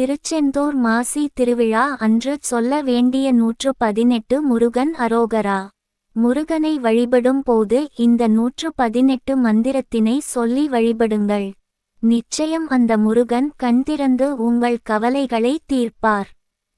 திருச்செந்தூர் மாசி திருவிழா அன்று சொல்ல வேண்டிய நூற்று பதினெட்டு முருகன் அரோகரா. முருகனை வழிபடும் போது இந்த நூற்று பதினெட்டு மந்திரத்தினை சொல்லி வழிபடுங்கள். நிச்சயம் அந்த முருகன் கண் திறந்து உங்கள் கவலைகளை தீர்ப்பார்.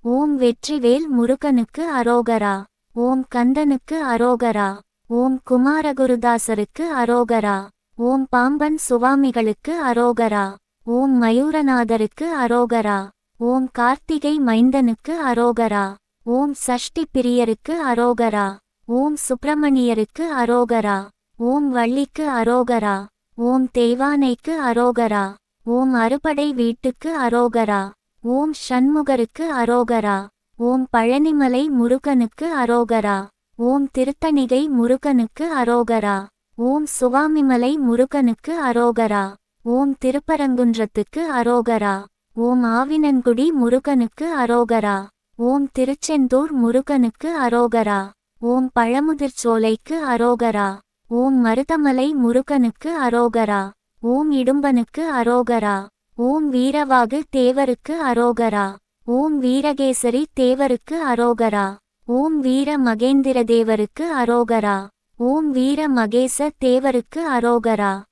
ஓம் வெற்றிவேல் முருகனுக்கு அரோகரா. ஓம் கந்தனுக்கு அரோகரா. ஓம் குமாரகுருதாசருக்கு அரோகரா. ஓம் பாம்பன் சுவாமிகளுக்கு அரோகரா. ஓம் மயூரநாதருக்கு அரோகரா ஓம் கார்த்திகை மைந்தனுக்கு அரோகரா ஓம் சஷ்டி பிரியருக்கு அரோகரா ஓம் சுப்பிரமணியருக்கு அரோகரா ஓம் வள்ளிக்கு அரோகரா ஓம் தெய்வானைக்கு அரோகரா ஓம் அறுபடை வீட்டுக்கு அரோகரா ஓம் ஷண்முகருக்கு அரோகரா ஓம் பழனிமலை முருகனுக்கு அரோகரா ஓம் திருத்தணிகை முருகனுக்கு அரோகரா ஓம் சுவாமிமலை முருகனுக்கு அரோகரா ஓம் திருப்பரங்குன்றத்துக்கு அரோகரா. ஓம் ஆவினன்குடி முருகனுக்கு அரோகரா. ஓம் திருச்செந்தூர் முருகனுக்கு அரோகரா. ஓம் பழமுதிர்ச்சோலைக்கு அரோகரா. ஓம் மருதமலை முருகனுக்கு அரோகரா. ஓம் இடும்பனுக்கு அரோகரா. ஓம் வீரவாகு தேவருக்கு அரோகரா. ஓம் வீரகேசரி தேவருக்கு அரோகரா. ஓம் வீர மகேந்திர தேவருக்கு அரோகரா. ஓம் வீர மகேச தேவருக்கு அரோகரா.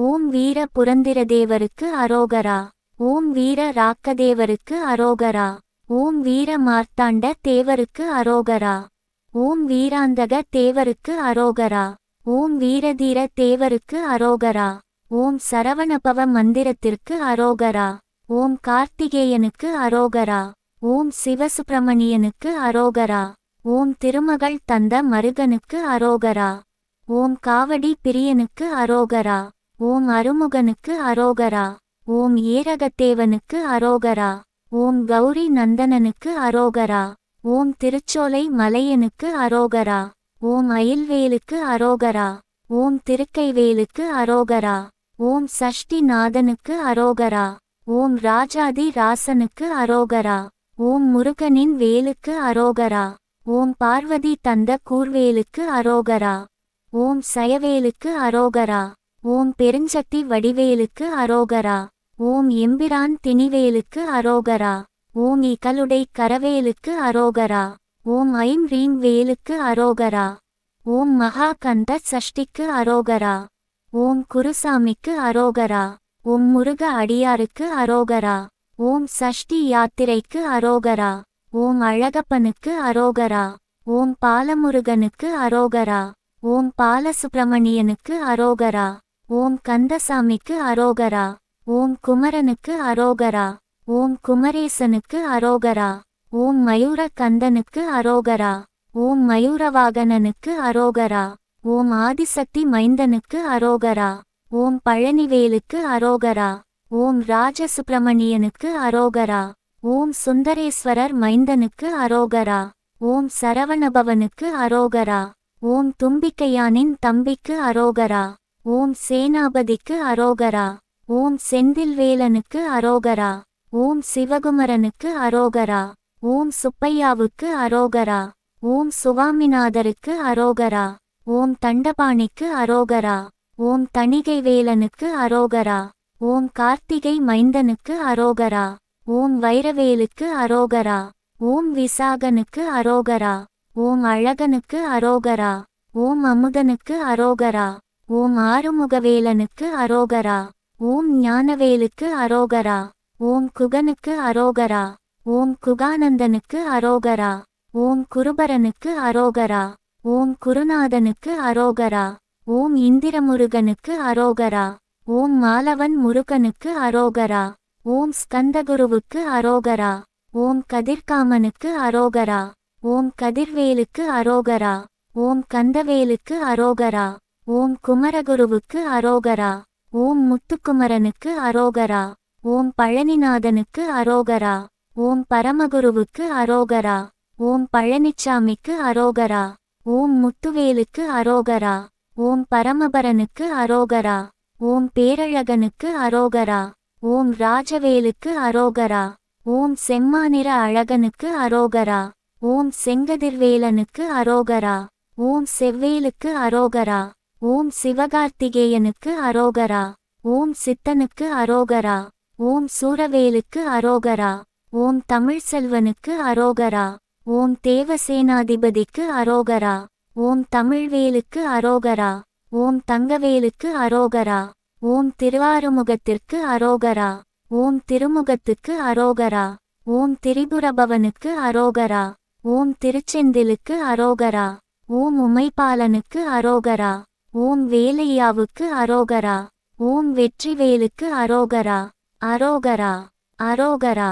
ஓம் வீர புரந்திரதேவருக்கு அரோகரா. ஓம் வீர ராக்கதேவருக்கு அரோகரா. ஓம் வீர மார்த்தாண்ட தேவருக்கு அரோகரா. ஓம் வீராந்தக தேவருக்கு அரோகரா. ஓம் வீரதீர தேவருக்கு அரோகரா. ஓம் சரவணபவ மந்திரத்திற்கு அரோகரா. ஓம் கார்த்திகேயனுக்கு அரோகரா. ஓம் சிவசுப்பிரமணியனுக்கு அரோகரா. ஓம் திருமகள் தந்த மருகனுக்கு அரோகரா. ஓம் காவடி பிரியனுக்கு அரோகரா. ஓம் அருமுகனுக்கு அரோகரா ஓம் ஏரகத்தேவனுக்கு அரோகரா ஓம் கௌரி நந்தனனுக்கு அரோகரா ஓம் திருச்சோலை மலையனுக்கு அரோகரா ஓம் அயில்வேலுக்கு அரோகரா ஓம் திருக்கைவேலுக்கு அரோகரா ஓம் சஷ்டி நாதனுக்கு அரோகரா ஓம் ராஜாதி ராசனுக்கு அரோகரா ஓம் முருகனின் வேலுக்கு அரோகரா ஓம் பார்வதி தந்த கூர்வேலுக்கு அரோகரா ஓம் சயவேலுக்கு அரோகரா ஓம் பெருஞ்சக்தி வடிவேலுக்கு அரோகரா ஓம் எம்பிரான் திணிவேலுக்கு அரோகரா ஓம் இகலுடை கரவேலுக்கு அரோகரா ஓம் ஐம் ரீம் வேலுக்கு அரோகரா ஓம் மகாகந்த சஷ்டிக்கு அரோகரா ஓம் குருசாமிக்கு அரோகரா ஓம் முருக அடியாருக்கு அரோகரா ஓம் சஷ்டி யாத்திரைக்கு அரோகரா ஓம் அழகப்பனுக்கு அரோகரா ஓம் பாலமுருகனுக்கு அரோகரா ஓம் பாலசுப்பிரமணியனுக்கு அரோகரா ஓம் கந்தசாமிக்கு அரோகரா ஓம் குமரனுக்கு அரோகரா ஓம் குமரேசனுக்கு அரோகரா ஓம் மயூர கந்தனுக்கு அரோகரா ஓம் மயூரவாகனனுக்கு அரோகரா ஓம் ஆதிசக்தி மைந்தனுக்கு அரோகரா ஓம் பழனிவேலுக்கு அரோகரா ஓம் ராஜசுப்பிரமணியனுக்கு அரோகரா ஓம் சுந்தரேஸ்வரர் மைந்தனுக்கு அரோகரா ஓம் சரவணபவனுக்கு அரோகரா ஓம் தும்பிக்கையானின் தம்பிக்கு அரோகரா ஓம் சேனாபதிக்கு அரோகரா ஓம் செந்தில்வேலனுக்கு அரோகரா ஓம் சிவகுமரனுக்கு அரோகரா ஓம் சுப்பையாவுக்கு அரோகரா ஓம் சுவாமிநாதருக்கு அரோகரா ஓம் தண்டபாணிக்கு அரோகரா ஓம் தணிகைவேலனுக்கு அரோகரா ஓம் கார்த்திகை மைந்தனுக்கு அரோகரா ஓம் வைரவேலுக்கு அரோகரா ஓம் விசாகனுக்கு அரோகரா ஓம் அழகனுக்கு அரோகரா ஓம் அமுதனுக்கு அரோகரா ஓம் ஆறுமுகவேலனுக்கு அரோகரா ஓம் ஞானவேலுக்கு அரோகரா ஓம் குகனுக்கு அரோகரா ஓம் குகானந்தனுக்கு அரோகரா ஓம் குருபரனுக்கு அரோகரா ஓம் குருநாதனுக்கு அரோகரா ஓம் இந்திரமுருகனுக்கு அரோகரா ஓம் மாலவன் முருகனுக்கு அரோகரா ஓம் ஸ்கந்தகுருவுக்கு அரோகரா ஓம் கதிர்காமனுக்கு அரோகரா ஓம் கதிர்வேலுக்கு அரோகரா ஓம் கந்தவேலுக்கு அரோகரா ஓம் குமரகுருவுக்கு அரோகரா ஓம் முத்துக்குமரனுக்கு அரோகரா ஓம் பழனிநாதனுக்கு அரோகரா ஓம் பரமகுருவுக்கு அரோகரா ஓம் பழனிச்சாமிக்கு அரோகரா ஓம் முத்துவேலுக்கு அரோகரா ஓம் பரமபரனுக்கு அரோகரா ஓம் பேரழகனுக்கு அரோகரா ஓம் ராஜவேலுக்கு அரோகரா ஓம் செம்மாநிற அழகனுக்கு அரோகரா ஓம் செங்கதிர்வேலனுக்கு அரோகரா ஓம் செவ்வேலுக்கு அரோகரா ஓம் சிவகார்த்திகேயனுக்கு அரோகரா ஓம் சித்தனுக்கு அரோகரா ஓம் சூரவேலுக்கு அரோகரா ஓம் தமிழ்செல்வனுக்கு அரோகரா ஓம் தேவசேனாதிபதிக்கு அரோகரா ஓம் தமிழ்வேலுக்கு அரோகரா ஓம் தங்கவேலுக்கு அரோகரா ஓம் திருவாறுமுகத்திற்கு அரோகரா ஓம் திருமுகத்துக்கு அரோகரா ஓம் திரிபுரபவனுக்கு அரோகரா ஓம் திருச்செந்திலுக்கு அரோகரா ஓம் உமைபாலனுக்கு அரோகரா ஓம் வேலையாவுக்கு அரோகரா. ஓம் வெற்றிவேலுக்கு அரோகரா. அரோகரா. அரோகரா.